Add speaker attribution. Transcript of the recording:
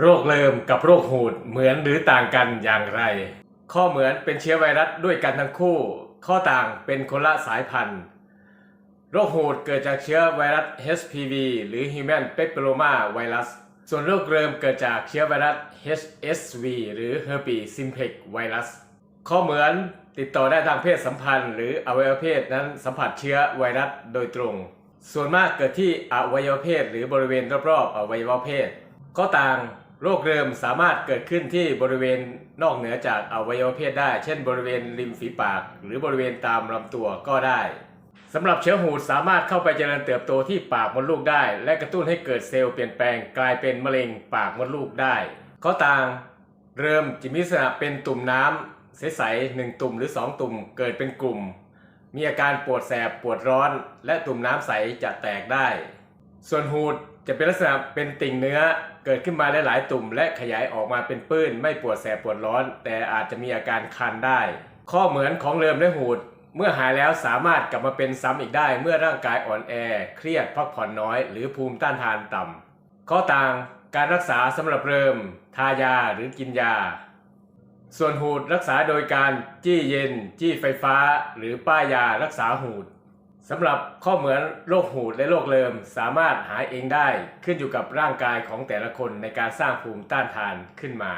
Speaker 1: โรคเริมกับโรคหูดเหมือนหรือต่างกันอย่างไร ข้อเหมือนเป็นเชื้อไวรัสด้วยกันทั้งคู่ ข้อต่างเป็นคนละสายพันธุ์ โรคหูดเกิดจากเชื้อไวรัส HPV หรือ Human Papilloma Virus ส่วนโรคเริมเกิดจากเชื้อไวรัส HSV หรือ Herpes Simplex Virus ข้อเหมือนติดต่อได้ทางเพศสัมพันธ์ หรืออวัยวะเพศนั้นสัมผัสเชื้อไวรัสโดยตรง ส่วนมากเกิดที่อวัยวะเพศหรือบริเวณรอบๆอวัยวะเพศข้อต่าง โรคเริมสามารถเกิดขึ้นที่บริเวณนอกเหนือจากอวัยวะเพศได้ เช่น บริเวณริมฝีปาก หรือบริเวณตามลำตัวก็ได้สำหรับเชื้อหูดสามารถเข้าไปเจริญเติบโตที่ปากมดลูกได้ และกระตุ้นให้เกิดเซลล์เปลี่ยนแปลงกลายเป็นมะเร็งปากมดลูกได้ข้อต่าง เริ่มจะมีลักษณะเป็นตุ่มน้ำใสๆหนึ่งตุ่มหรือสองตุ่มเกิดเป็นกลุ่ม มีอาการปวดแสบปวดร้อน และตุ่มน้ำใสจะแตกได้ ส่วนหูดจะเป็นลักษณะเป็นติ่งเนื้อเกิดขึ้นมาหลายๆตุ่ม และขยายออกมาเป็นปื้น ไม่ปวดแสบปวดร้อน แต่อาจจะมีอาการคันได้ ข้อเหมือนของเริมและหูด เมื่อหายแล้วสามารถกลับมาเป็นซ้ำอีกได้ เมื่อร่างกายอ่อนแอ เครียดพักผ่อนน้อย หรือภูมิต้านทานต่ำข้อต่างการรักษาสำหรับเริม ทายาหรือกินยา ส่วนหูดรักษาโดยการจี้เย็น จี้ไฟฟ้า หรือป้ายยารักษาหูด สำหรับข้อเหมือนโรคหูดและโรคเริมสามารถหายเองได้ขึ้นอยู่กับร่างกายของแต่ละคนในการสร้างภูมิต้านทานขึ้นมา